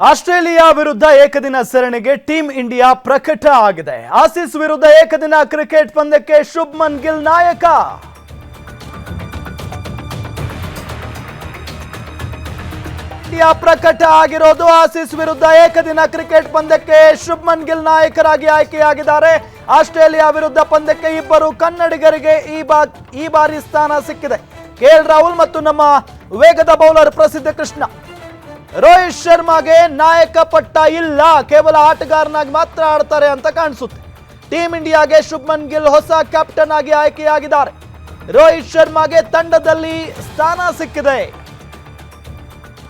Australia ವಿರುದ್ಧ ಏಕದಿನ ಸರಣಿಗೆ ಟೀಂ ಇಂಡಿಯಾ ಪ್ರಕಟ ಆಗಿದೆ. ಆಸೀಸ್ ವಿರುದ್ಧ ಏಕದಿನ ಕ್ರಿಕೆಟ್ ಪಂದ್ಯಕ್ಕೆ ಶುಭ್ಮನ್ ಗಿಲ್ ನಾಯಕ. ಇಂಡಿಯಾ ಪ್ರಕಟ ಆಗಿರೋದು ಆಸೀಸ್ ವಿರುದ್ಧ ಏಕದಿನ ಕ್ರಿಕೆಟ್ ಪಂದ್ಯಕ್ಕೆ ಶುಭ್ಮನ್ ಗಿಲ್ ನಾಯಕರಾಗಿ ಆಯ್ಕೆಯಾಗಿದ್ದಾರೆ. ಆಸ್ಟ್ರೇಲಿಯಾ ವಿರುದ್ಧ ಪಂದ್ಯಕ್ಕೆ ಇಬ್ಬರು ಕನ್ನಡಿಗರಿಗೆ ಈ ಬಾ, ಈ ಬಾರಿ ಸ್ಥಾನ ಸಿಕ್ಕಿದೆ. ಕೆ ಎಲ್ ರಾಹುಲ್ ಮತ್ತು ನಮ್ಮ ವೇಗದ ಬೌಲರ್ ಪ್ರಸಿದ್ಧ ಕೃಷ್ಣ. ರೋಹಿತ್ ಶರ್ಮಾಗೆ ನಾಯಕ ಪಟ್ಟ ಇಲ್ಲ. ಕೇವಲ ಆಟಗಾರನಾಗಿ ಮಾತ್ರ ಆಡ್ತಾರೆ ಅಂತ ಕಾಣಿಸುತ್ತೆ. ಟೀಂ ಇಂಡಿಯಾಗೆ ಶುಭ್ಮನ್ ಗಿಲ್ ಹೊಸ ಕ್ಯಾಪ್ಟನ್ ಆಗಿ ಆಯ್ಕೆಯಾಗಿದ್ದಾರೆ. ರೋಹಿತ್ ಶರ್ಮಾಗೆ ತಂಡದಲ್ಲಿ ಸ್ಥಾನ ಸಿಕ್ಕಿದೆ.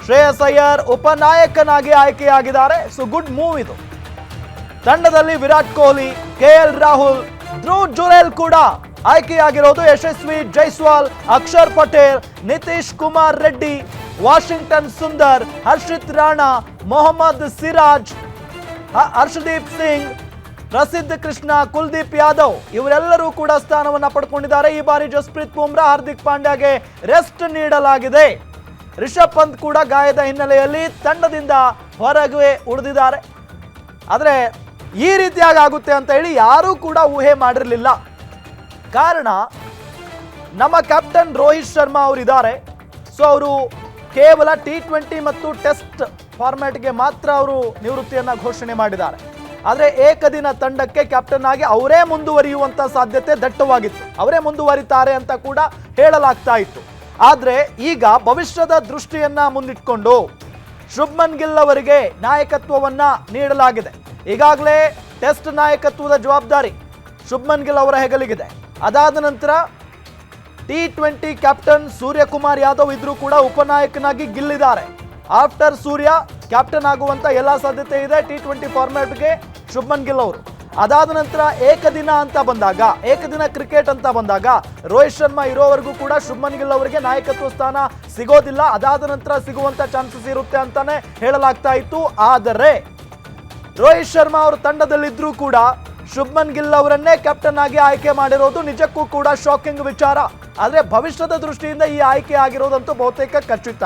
ಶ್ರೇಯಸ್ ಅಯ್ಯರ್ ಉಪನಾಯಕನಾಗಿ ಆಯ್ಕೆಯಾಗಿದ್ದಾರೆ. ಸೊ ಗುಡ್ ಮೂವ್ ಇದು. ತಂಡದಲ್ಲಿ ವಿರಾಟ್ ಕೊಹ್ಲಿ, ಕೆ ಎಲ್ ರಾಹುಲ್ ಧ್ರುವ್ ಜುರೇಲ್ ಕೂಡ ಆಯ್ಕೆಯಾಗಿರೋದು. ಯಶಸ್ವಿ ಜೈಸ್ವಾಲ್, ಅಕ್ಷರ್ ಪಟೇಲ್, ನಿತೀಶ್ ಕುಮಾರ್ ರೆಡ್ಡಿ ವಾಷಿಂಗ್ಟನ್ ಸುಂದರ್, ಹರ್ಷಿತ್ ರಾಣಾ, ಮೊಹಮ್ಮದ್ ಸಿರಾಜ್ ಹರ್ಷದೀಪ್ ಸಿಂಗ್, ಪ್ರಸಿದ್ಧ ಕೃಷ್ಣ ಕುಲ್ದೀಪ್ ಯಾದವ್ ಇವರೆಲ್ಲರೂ ಕೂಡ ಸ್ಥಾನವನ್ನು ಪಡ್ಕೊಂಡಿದ್ದಾರೆ. ಈ ಬಾರಿ ಜಸ್ಪ್ರೀತ್ ಬುಮ್ರಾ, ಹಾರ್ದಿಕ್ ಪಾಂಡ್ಯಾಗೆ ರೆಸ್ಟ್ ನೀಡಲಾಗಿದೆ. ರಿಷಬ್ ಪಂತ್ ಕೂಡ ಗಾಯದ ಹಿನ್ನೆಲೆಯಲ್ಲಿ ತಂಡದಿಂದ ಹೊರಗೆ ಉಳಿದಿದ್ದಾರೆ. ಆದರೆ ಈ ರೀತಿಯಾಗಿ ಆಗುತ್ತೆ ಅಂತ ಹೇಳಿ ಯಾರೂ ಕೂಡ ಊಹೆ ಮಾಡಿರಲಿಲ್ಲ. ಕಾರಣ ನಮ್ಮ ಕ್ಯಾಪ್ಟನ್ ರೋಹಿತ್ ಶರ್ಮಾ ಅವರಿದ್ದಾರೆ. ಸೊ ಅವರು ಕೇವಲ ಟಿ ಟ್ವೆಂಟಿ ಮತ್ತು ಟೆಸ್ಟ್ ಫಾರ್ಮ್ಯಾಟ್ಗೆ ಮಾತ್ರ ಅವರು ನಿವೃತ್ತಿಯನ್ನು ಘೋಷಣೆ ಮಾಡಿದ್ದಾರೆ. ಆದರೆ ಏಕದಿನ ತಂಡಕ್ಕೆ ಕ್ಯಾಪ್ಟನ್ ಆಗಿ ಅವರೇ ಮುಂದುವರಿಯುವಂಥ ಸಾಧ್ಯತೆ ದಟ್ಟವಾಗಿತ್ತು. ಅವರೇ ಮುಂದುವರಿತಾರೆ ಅಂತ ಕೂಡ ಹೇಳಲಾಗ್ತಾ ಇತ್ತು. ಆದರೆ ಈಗ ಭವಿಷ್ಯದ ದೃಷ್ಟಿಯನ್ನ ಮುಂದಿಟ್ಕೊಂಡು ಶುಭ್ಮನ್ ಗಿಲ್ ಅವರಿಗೆ ನಾಯಕತ್ವವನ್ನ ನೀಡಲಾಗಿದೆ. ಈಗಾಗಲೇ ಟೆಸ್ಟ್ ನಾಯಕತ್ವದ ಜವಾಬ್ದಾರಿ ಶುಭ್ಮನ್ ಗಿಲ್ ಅವರ ಹೆಗಲಿಗಿದೆ. ಅದಾದ ನಂತರ T twenty captain Suryakumar Yadav ಇದ್ರೂ ಕೂಡ ಉಪನಾಯಕನಾಗಿ ಗಿಲ್ಲಿದ್ದಾರೆ. ಆಫ್ಟರ್ ಸೂರ್ಯ ಕ್ಯಾಪ್ಟನ್ ಆಗುವಂತ ಎಲ್ಲ ಸಾಧ್ಯತೆ ಇದೆ ಟಿ ಟ್ವೆಂಟಿ ಫಾರ್ಮ್ಯಾಟ್ಗೆ ಶುಭ್ಮನ್ ಗಿಲ್ ಅವರು. ಅದಾದ ನಂತರ ಏಕದಿನ ಅಂತ ಬಂದಾಗ, ಏಕದಿನ ಕ್ರಿಕೆಟ್ ಅಂತ ಬಂದಾಗ ರೋಹಿತ್ ಶರ್ಮಾ ಇರೋವರೆಗೂ ಕೂಡ ಶುಭ್ಮನ್ ಗಿಲ್ ಅವರಿಗೆ ನಾಯಕತ್ವ ಸ್ಥಾನ ಸಿಗೋದಿಲ್ಲ. ಅದಾದ ನಂತರ ಸಿಗುವಂತ ಚಾನ್ಸಸ್ ಇರುತ್ತೆ ಅಂತಾನೆ ಹೇಳಲಾಗ್ತಾ ಇತ್ತು. ಆದರೆ ರೋಹಿತ್ ಶರ್ಮಾ ಅವರು ತಂಡದಲ್ಲಿದ್ರೂ ಕೂಡ ಶುಭ್ಮನ್ ಗಿಲ್ ಅವರನ್ನೇ ಕ್ಯಾಪ್ಟನ್ ಆಗಿ ಆಯ್ಕೆ ಮಾಡಿರೋದು ನಿಜಕ್ಕೂ ಕೂಡ ಶಾಕಿಂಗ್ ವಿಚಾರ. ಆದರೆ ಭವಿಷ್ಯದ ದೃಷ್ಟಿಯಿಂದ ಈ ಆಯ್ಕೆ ಆಗಿರೋದಂತೂ ಬಹುತೇಕ ಖಚಿತ.